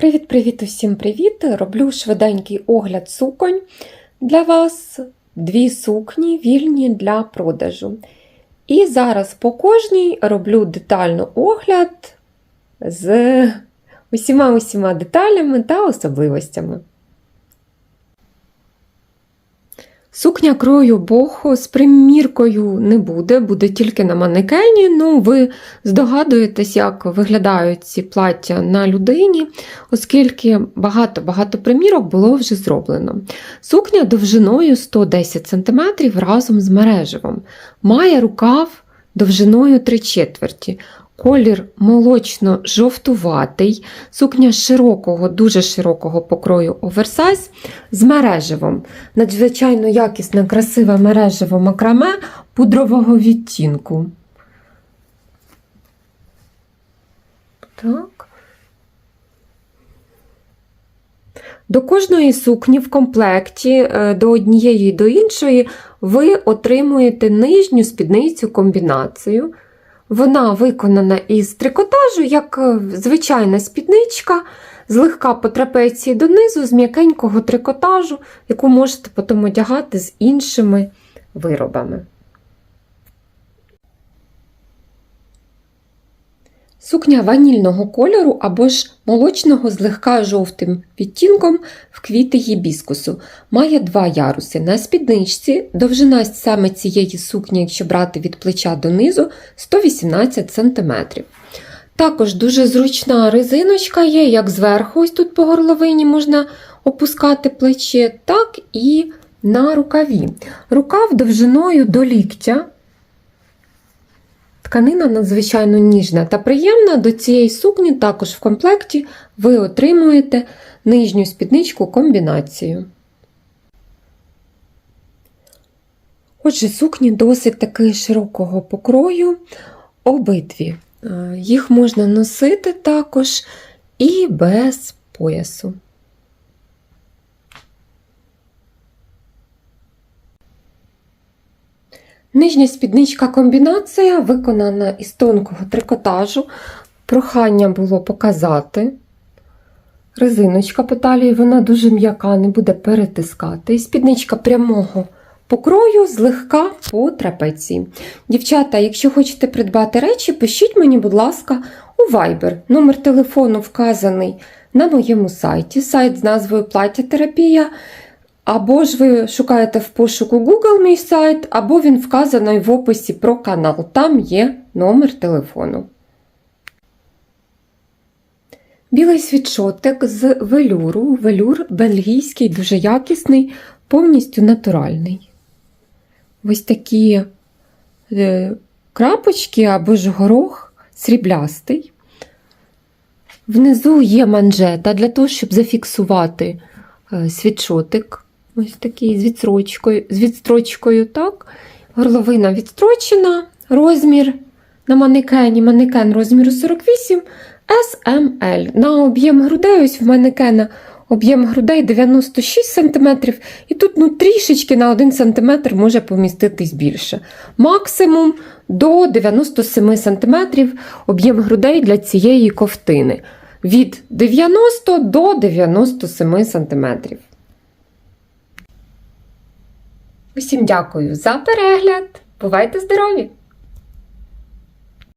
Привіт-привіт усім привіт! Роблю швиденький огляд суконь для вас. Дві сукні вільні для продажу. І зараз по кожній роблю детально огляд з усіма усіма деталями та особливостями. Сукня крою бохо з приміркою не буде, буде тільки на манекені. Ну, ви здогадуєтесь, як виглядають ці плаття на людині, оскільки багато-багато примірок було вже зроблено. Сукня довжиною 110 см разом з мережевом. Має рукав довжиною 3 четверті. Колір молочно-жовтуватий, сукня широкого, дуже широкого покрою оверсайз з мережевом. Надзвичайно якісне, красиве мережево макраме пудрового відтінку. Так. До кожної сукні в комплекті, е, до однієї і до іншої, ви отримуєте нижню спідницю комбінацію. Вона виконана із трикотажу, як е, звичайна спідничка, злегка по трапеції донизу, з м'якенького трикотажу, яку можете потім одягати з іншими виробами. Сукня ванільного кольору або ж молочного злегка жовтим відтінком в квіти гібіскусу. Має два яруси. На спідничці довжина саме цієї сукні, якщо брати від плеча донизу, 118 см. Також дуже зручна резиночка є, як зверху, ось тут по горловині можна опускати плече, так і на рукаві. Рукав довжиною до ліктя. Тканина надзвичайно ніжна та приємна. До цієї сукні також в комплекті ви отримуєте нижню спідничку комбінацію. Отже, сукні досить таки широкого покрою, обидві. Е, Їх можна носити також і без поясу. Нижня спідничка комбінація виконана із тонкого трикотажу. Прохання було показати. Резиночка по талії, вона дуже м'яка, не буде перетискати. І спідничка прямого покрою злегка по трапеції. Дівчата, якщо хочете придбати речі, пишіть мені, будь ласка, у Viber. Номер телефону вказаний на моєму сайті. Сайт з назвою Плаття терапія. Або ж ви шукаєте в пошуку Google мій сайт, або він вказаний в описі про канал. Там є номер телефону. Білий світшотик з велюру. Велюр бельгійський, дуже якісний, повністю натуральний. Ось такі е, крапочки або ж горох сріблястий. Внизу є манжета для того, щоб зафіксувати е, світшотик. Ось такий з відстрочкою, з відстрочкою, так. Горловина відстрочена, розмір на манекені, манекен розміру 48 SML. На об'єм грудей, ось в манекена об'єм грудей 96 см, і тут ну, трішечки на 1 см може поміститись більше. Максимум до 97 см об'єм грудей для цієї ковтини. Від 90 до 97 см. Усім дякую за перегляд. Бувайте здорові!